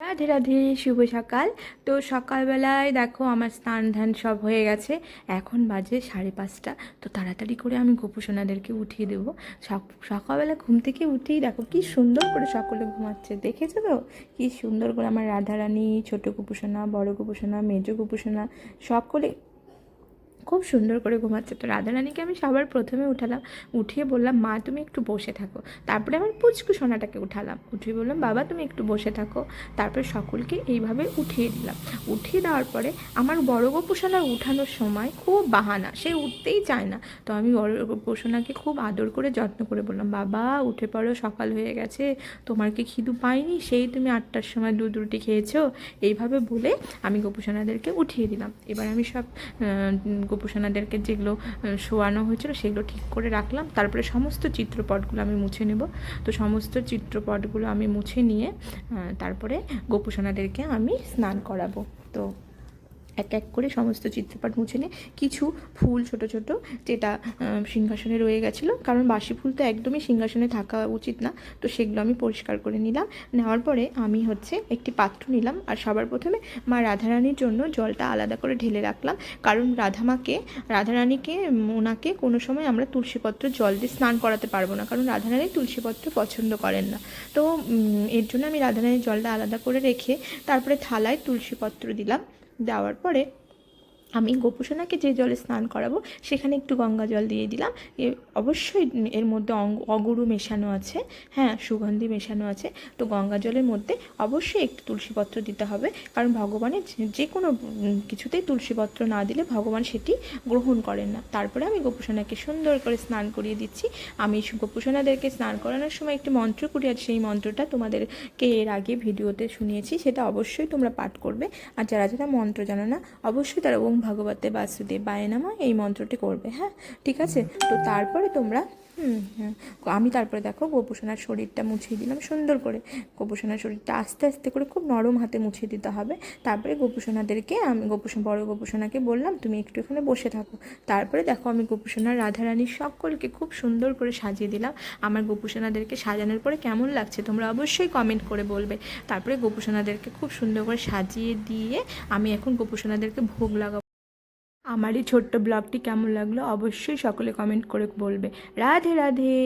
রাধে রাধে শুভ সকাল। তো সকালবেলায় দেখো আমার স্নান ধ্যান সব হয়ে গেছে। এখন বাজে সাড়ে পাঁচটা। তো তাড়াতাড়ি করে আমি গোপুসোনাদেরকে উঠিয়ে দেবো। সক- সকালবেলা ঘুম থেকে উঠেই দেখো কি সুন্দর করে সকলে ঘুমাচ্ছে। দেখেছ তো? কি সুন্দর করে আমার রাধারানী, ছোটো গোপুসোনা বড় গোপুসোনা মেজো গোপুসোনা সকলে খুব সুন্দর করে ঘুমাচ্ছে। তো রাধারানীকে আমি সবার প্রথমে উঠালাম, উঠিয়ে বললাম, মা, তুমি একটু বসে থাকো। তারপরে আমার পুচকু সোনাটাকে উঠালাম। উঠিয়ে বললাম, বাবা, তুমি একটু বসে থাকো। তারপরে সকলকে এইভাবে উঠিয়ে দিলাম। উঠিয়ে দেওয়ার পরে আমার বড় গোপুসোনা উঠানোর সময় খুব বাহানা, সে উঠতেই চায় না। তো আমি বড় গোপুসোনাকে খুব আদর করে যত্ন করে বললাম, বাবা, উঠে পড়ো, সকাল হয়ে গেছে, তোমার কি খিদু পাইনি? সেই তুমি আটটার সময় দুধ রুটি খেয়েছো? এইভাবে বলে আমি গোপুসোনাদেরকে উঠিয়ে দিলাম। এবার আমি সব গোপুসোনাদেরকে যেগুলো শোয়ানো হয়েছিল সেগুলো ঠিক করে রাখলাম। তারপরে সমস্ত চিত্রপটগুলো আমি মুছে নেব। তো সমস্ত চিত্রপটগুলো আমি মুছে নিয়ে তারপরে গোপুসোনাদেরকে আমি স্নান করাবো। তো এক এক করে সমস্ত চিত্রপট মুছে নিয়ে কিছু ফুল ছোট ছোট যেটা সিংহাসনে রয়ে গেছিল। কারণ বাসি ফুল তো একদমই সিংহাসনে থাকা উচিত না। তো সেগুলো আমি পরিষ্কার করে নিলাম। নেওয়ার পরে আমি হচ্ছে একটি পাত্র নিলাম। আর সবার প্রথমে মা রাধারানীর জন্য জলটা আলাদা করে ঢেলে রাখলাম। কারণ রাধামাকে, রাধারানীকে ওনাকে কোনো সময় আমরা তুলসীপত্র জল দিয়ে স্নান করাতে পারব না। কারণ রাধারানী তুলসীপত্র পছন্দ করেন না। তো এর জন্য আমি রাধারানীর জলটা আলাদা করে রেখে তারপরে থালায় তুলসীপত্র দিলাম। দেওয়ার পরে আমি গোপুসোনাকে যে জলে স্নান করাবো, সেখানে একটু গঙ্গা জল দিয়ে দিলাম। এ অবশ্যই এর মধ্যে অগুরু মেশানো আছে হ্যাঁ সুগন্ধি মেশানো আছে। তো গঙ্গা জলের মধ্যে অবশ্যই একটু তুলসীপত্র দিতে হবে, কারণ ভগবানের যে- কোনো কিছুতেই তুলসীপত্র না দিলে ভগবান সেটি গ্রহণ করেন না। তারপরে আমি গোপুসোনাকে সুন্দর করে স্নান করিয়ে দিচ্ছি। আমি গোপুসোনাদেরকে স্নান করানোর সময় একটি মন্ত্র করি, আর সেই মন্ত্রটা তোমাদেরকে এর আগে ভিডিওতে শুনিয়েছি, সেটা অবশ্যই তোমরা পাঠ করবে। আর যারা যারা মন্ত্র জানো না, অবশ্যই তারা ওম ভগবতে বাসুদেব বায়নামা এই মন্ত্রটি করবে হ্যাঁ? ঠিক আছে? তো তারপরে তোমরা, হুম আমি তারপরে দেখো গোপুসোনার শরীরটা মুছিয়ে দিলাম সুন্দর করে। গোপুসোনার শরীরটা আস্তে আস্তে করে খুব নরম হাতে মুছিয়ে দিতে হবে। তারপরে গোপুসোনাদেরকে আমি গোপুসোনা বড় গোপুসোনাকে বললাম, তুমি একটু এখানে বসে থাকো। তারপরে দেখো আমি গোপুসোনার রাধারানীর সকলকে খুব সুন্দর করে সাজিয়ে দিলাম। আমার গোপুসোনাদেরকে সাজানোর পরে কেমন লাগছে তোমরা অবশ্যই কমেন্ট করে বলবে। তারপরে গোপুসোনাদেরকে খুব সুন্দর করে সাজিয়ে দিয়ে আমি এখন গোপুসোনাদেরকে ভোগ লাগাবো। আমার এই ছোট্ট ব্লগটি কেমন লাগল অবশ্যই সকলে কমেন্ট করে বলবে। রাধে রাধে।